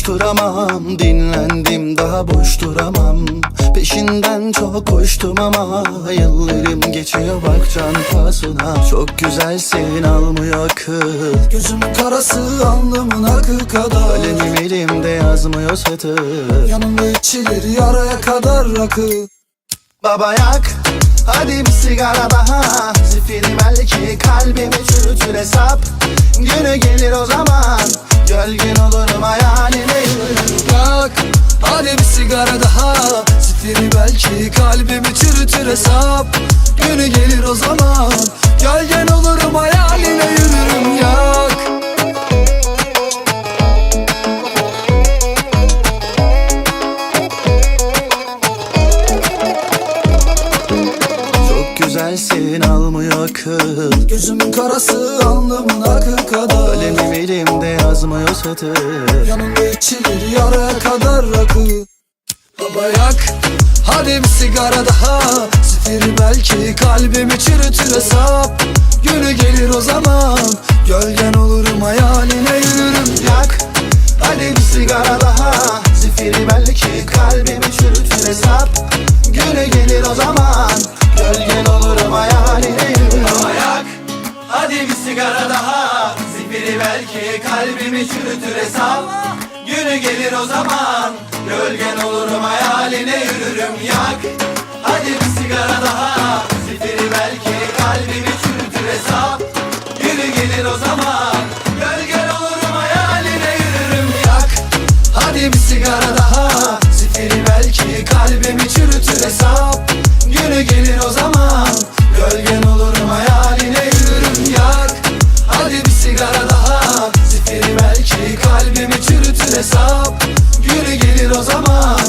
koşturamam. Dinlendim daha boş duramam. Peşinden çok koştum ama Yıllarım geçiyor. Bak can pahasına. Çok güzelsin almıyor akıl Gözümün karası alnımın akı kadar. Kalemim elimde yazmıyor satır. Yanımda içilir yaraya kadar rakı. Baba yak Hadi bir sigara daha. Zifiri belki kalbimi çürütür hesap. Günü gelir o zaman Gölgen olurum hayaline Yak hadi bir sigara daha. Zifiri belki kalbimi çürütür hesap. Günü gelir o zaman. Gölgen olurum hayaline yürürüm. Yak. Çok güzelsin almıyor akıl Gözümün karası alnımın akı kadar. Kalemim yazmıyor satır Yanımda içilir yaraya kadar rakı. Baba yak hadi bir sigara daha. Zifiri belki kalbimi çürütür hesap. Günü gelir o zaman Gölgen olurum hayaline yürürüm. Yak Hadi bir sigara daha. Zifiri belki kalbimi çürütür hesap. Günü gelir o zaman Gölgen olurum hayaline yürürüm. Yak Hadi bir sigara belki kalbimi çürütür hesap. Günü gelir o zaman Gölgen olurum hayaline yürürüm yak. Hadi bir sigara daha Zifiri belki kalbimi çürütür hesap. Günü gelir o zaman Gölgen olurum hayaline yürürüm yak. Hadi bir sigara daha Zifiri belki kalbimi çürütür kalbimi çürütür hesap. Günü gelir o zaman